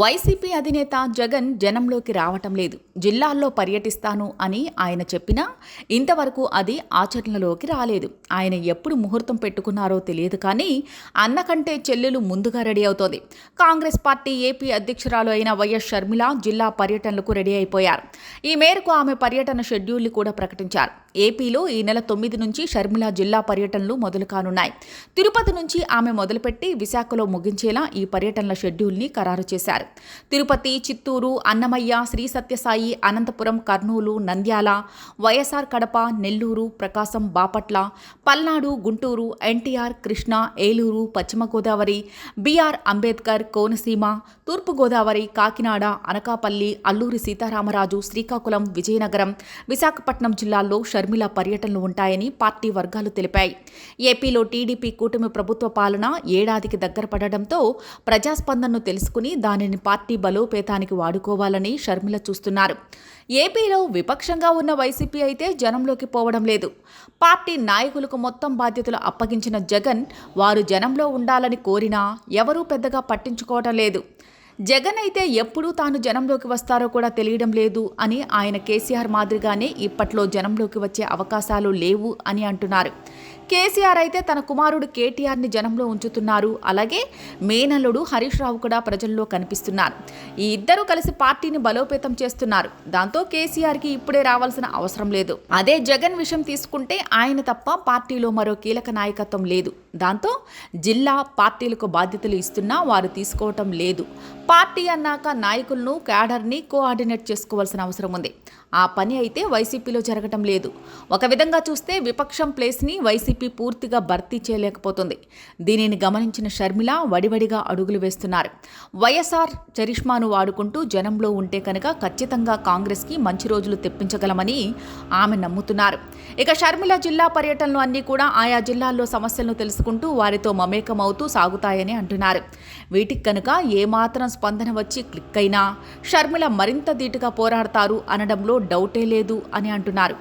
YCP అధినేత జగన్ జనంలోకి రావటం లేదు. జిల్లాల్లో పర్యటిస్తాను అని ఆయన చెప్పినా ఇంతవరకు అది ఆచరణలోకి రాలేదు. ఆయన ఎప్పుడు ముహూర్తం పెట్టుకున్నారో తెలియదు కానీ అన్న కంటే చెల్లెలు ముందుగా రెడీ అవుతోంది. కాంగ్రెస్ పార్టీ ఏపీ అధ్యక్షురాలు అయిన వైఎస్ షర్మిల జిల్లా పర్యటనలకు రెడీ అయిపోయారు. ఈ మేరకు ఆమె పర్యటన షెడ్యూల్ని కూడా ప్రకటించారు. ఏపీలో ఈ నెల తొమ్మిది నుంచి షర్మిల జిల్లా పర్యటనలు మొదలు కానున్నాయి. తిరుపతి నుంచి ఆమె మొదలుపెట్టి విశాఖలో ముగించేలా ఈ పర్యటనల షెడ్యూల్ని ఖరారు చేశారు. తిరుపతి చిత్తూరు అన్నమయ్య శ్రీ సత్యసాయి అనంతపురం కర్నూలు నంద్యాల వైఎస్ఆర్ కడప నెల్లూరు ప్రకాశం బాపట్ల పల్నాడు గుంటూరు ఎన్టీఆర్ కృష్ణా ఏలూరు పశ్చిమ గోదావరి బీఆర్ అంబేద్కర్ కోనసీమ తూర్పుగోదావరి కాకినాడ అనకాపల్లి అల్లూరి సీతారామరాజు శ్రీకాకుళం విజయనగరం విశాఖపట్నం జిల్లాల్లో షర్మిల పర్యటనలు ఉంటాయని పార్టీ వర్గాలు తెలిపాయి. ఏపీలో టీడీపీ కూటమి ప్రభుత్వ పాలన ఏడాదికి దగ్గర పడడంతో ప్రజాస్పందనను తెలుసుకుని దానిని పార్టీ బలోపేతానికి వాడుకోవాలని షర్మిల చూస్తున్నారు. ఏపీలో విపక్షంగా ఉన్న వైసీపీ అయితే జనంలోకి పోవడం లేదు. పార్టీ నాయకులకు మొత్తం బాధ్యతలు అప్పగించిన జగన్ వారు జనంలో ఉండాలని కోరినా ఎవరూ పెద్దగా పట్టించుకోవటం లేదు. జగన్ అయితే ఎప్పుడు తాను జనంలోకి వస్తారో కూడా తెలియడం లేదు అని ఆయన కేసీఆర్ మాదిరిగానే ఇప్పట్లో జనంలోకి వచ్చే అవకాశాలు లేవు అని అంటున్నారు. కేసీఆర్ అయితే తన కుమారుడు కేటీఆర్ని జనంలో ఉంచుతున్నారు. అలాగే మేనల్లుడు హరీష్ రావు కూడా ప్రజల్లో కనిపిస్తున్నారు. ఈ ఇద్దరు కలిసి పార్టీని బలోపేతం చేస్తున్నారు. దాంతో కేసీఆర్కి ఇప్పుడే రావాల్సిన అవసరం లేదు. అదే జగన్ విషయం తీసుకుంటే ఆయన తప్ప పార్టీలో మరో కీలక నాయకత్వం లేదు. దాంతో జిల్లా పార్టీలకు బాధ్యతలు ఇస్తున్నా వారు తీసుకోవటం లేదు. పార్టీ అన్నాక నాయకులను క్యాడర్ని కోఆర్డినేట్ చేసుకోవాల్సిన అవసరం ఉంది. ఆ పని అయితే వైసీపీలో జరగటం లేదు. ఒక విధంగా చూస్తే విపక్షం ప్లేస్ని వైసీపీ పూర్తిగా భర్తీ చేయలేకపోతుంది. దీనిని గమనించిన షర్మిల వడివడిగా అడుగులు వేస్తున్నారు. వైఎస్ఆర్ చరిష్మాను వాడుకుంటూ జనంలో ఉంటే కనుక ఖచ్చితంగా కాంగ్రెస్కి మంచి రోజులు తెప్పించగలమని ఆమె నమ్ముతున్నారు. ఇక షర్మిల జిల్లా పర్యటనలు అన్నీ కూడా ఆయా జిల్లాల్లో సమస్యలను తెలుసుకుంటూ వారితో మమేకం అవుతూ సాగుతాయని అంటున్నారు. వీటికి కనుక ఏమాత్రం స్పందన వచ్చి క్లిక్ అయినా షర్మిల మరింత ధీటుగా పోరాడతారు అనడంలో డౌటే లేదు అని అంటున్నారు.